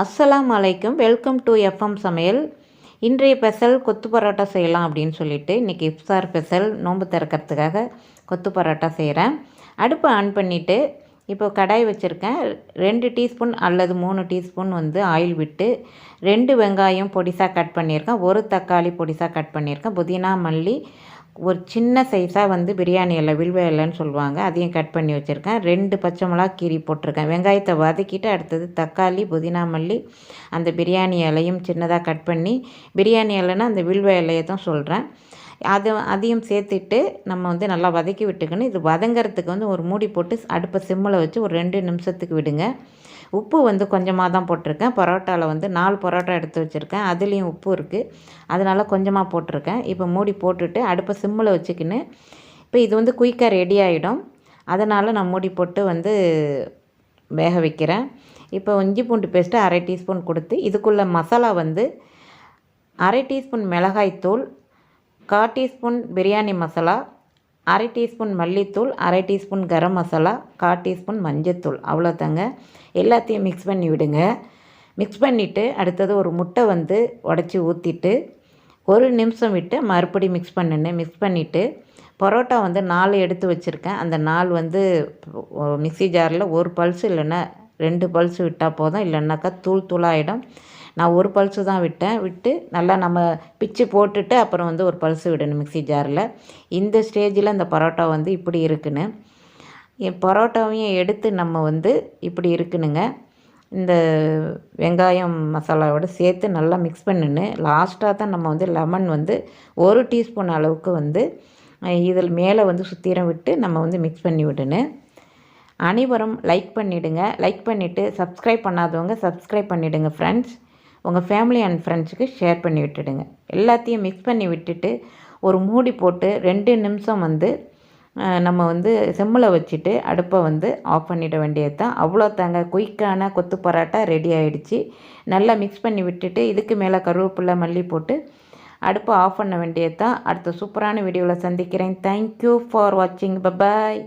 அஸ்ஸலாம் அலைக்கும். Welcome to FM சமையல். இன்றைய ஸ்பெஷல் கொத்து பரோட்டா செய்யலாம் அப்படின்னு சொல்லிட்டு இன்றைக்கி இஃப்சார் ஸ்பெஷல். நோன்பு திறக்கிறதுக்காக கொத்து பரோட்டா செய்கிறேன் அடுப்பை ஆன் பண்ணிவிட்டு இப்போ கடாய் வச்சுருக்கேன். ரெண்டு டீஸ்பூன் அல்லது மூணு டீஸ்பூன் வந்து ஆயில் விட்டு ரெண்டு வெங்காயம் பொடிசாக கட் பண்ணியிருக்கேன். ஒரு தக்காளி பொடிசாக கட் பண்ணியிருக்கேன். புதினா மல்லி ஒரு சின்ன சைஸாக வந்து பிரியாணி இலை வில்வ இலைன்னு சொல்லுவாங்க. அதையும் கட் பண்ணி வச்சுருக்கேன். ரெண்டு பச்சை மிளகா கீரி போட்டிருக்கேன். வெங்காயத்தை வதக்கிட்டு அடுத்தது தக்காளி புதினா மல்லி அந்த பிரியாணி இலையும் சின்னதாக கட் பண்ணி பிரியாணி இலைன்னா அந்த வில்வ இலையை தான் சொல்கிறேன் அது அதையும் சேர்த்துட்டு நம்ம வந்து நல்லா வதக்கி விட்டுக்கணும். இது வதங்கிறதுக்கு வந்து ஒரு மூடி போட்டு அடுப்பை சிம்மில் வச்சு ஒரு ரெண்டு நிமிஷத்துக்கு விடுங்க. உப்பு வந்து கொஞ்சமாக தான் போட்டிருக்கேன். பரோட்டாவில் வந்து நாலு பரோட்டா எடுத்து வச்சுருக்கேன். அதுலேயும் உப்பு இருக்குது அதனால் கொஞ்சமாக போட்டிருக்கேன். இப்போ மூடி போட்டுட்டு அடுப்பை சிம்மில் வச்சுக்கின்னு இப்போ இது வந்து குயிக்காக ரெடி ஆகிடும் அதனால் நான் மூடி போட்டு வந்து வேக வைக்கிறேன். இப்போ இஞ்சி பூண்டு பேஸ்ட்டு அரை டீஸ்பூன் கொடுத்து இதுக்குள்ளே மசாலா வந்து அரை டீஸ்பூன் மிளகாய்த்தூள் கால் டீஸ்பூன் பிரியாணி மசாலா அரை டீஸ்பூன் மல்லித்தூள் அரை டீஸ்பூன் கரம் மசாலா கால் டீஸ்பூன் மஞ்சத்தூள். அவ்வளோதாங்க. எல்லாத்தையும் மிக்ஸ் பண்ணி விடுங்க. மிக்ஸ் பண்ணிவிட்டு அடுத்தது ஒரு முட்டை வந்து உடச்சி ஊற்றிட்டு ஒரு நிமிஷம் விட்டு மறுபடி மிக்ஸ் பண்ணுன்னு மிக்ஸ் பண்ணிவிட்டு பரோட்டா வந்து நாலு எடுத்து வச்சுருக்கேன். அந்த நாலு வந்து மிக்ஸி ஜாரில் ஒரு பல்ஸ் இல்லைன்னா ரெண்டு பல்ஸ் விட்டால் போதும். இல்லைன்னாக்கா தூள் தூளாகிடும் நான் ஒரு பல்ஸு தான் விட்டேன். விட்டு நல்லா நம்ம பிச்சு போட்டுட்டு அப்புறம் வந்து ஒரு பல்ஸு விடணும் மிக்ஸி ஜாரில். இந்த ஸ்டேஜில் அந்த பரோட்டா வந்து இப்படி இருக்குன்னு. என் பரோட்டாவையும் எடுத்து நம்ம வந்து இப்படி இருக்குனுங்க. இந்த வெங்காயம் மசாலாவோடு சேர்த்து நல்லா மிக்ஸ் பண்ணுன்னு. லாஸ்ட்டாக தான் நம்ம வந்து லெமன் வந்து ஒரு டீஸ்பூன் அளவுக்கு வந்து இதில் மேலே வந்து சுத்திரம் விட்டு நம்ம வந்து மிக்ஸ் பண்ணி விடணும். அனைவரும் லைக் பண்ணிவிடுங்க லைக் பண்ணிவிட்டு சப்ஸ்கிரைப் பண்ணாதவங்க சப்ஸ்கிரைப் பண்ணிவிடுங்க ஃப்ரெண்ட்ஸ் உங்கள் ஃபேமிலி அண்ட் ஃப்ரெண்ட்ஸுக்கு ஷேர் பண்ணி விட்டுடுங்க. எல்லாத்தையும் மிக்ஸ் பண்ணி விட்டுட்டு ஒரு மூடி போட்டு ரெண்டு நிமிஷம் வந்து நம்ம வந்து செம்மில் வச்சுட்டு அடுப்பை வந்து ஆஃப் பண்ணிட வேண்டியது தான் அவ்வளோ தாங்க. குயிக்கான கொத்து பரோட்டா ரெடி ஆகிடுச்சு நல்லா மிக்ஸ் பண்ணி விட்டுட்டு இதுக்கு மேலே கருவேப்பில்லை மல்லி போட்டு அடுப்பை ஆஃப் பண்ண வேண்டியது தான் அடுத்த சூப்பரான வீடியோவில் சந்திக்கிறேன். தேங்க்யூ ஃபார் வாட்சிங் பபாய்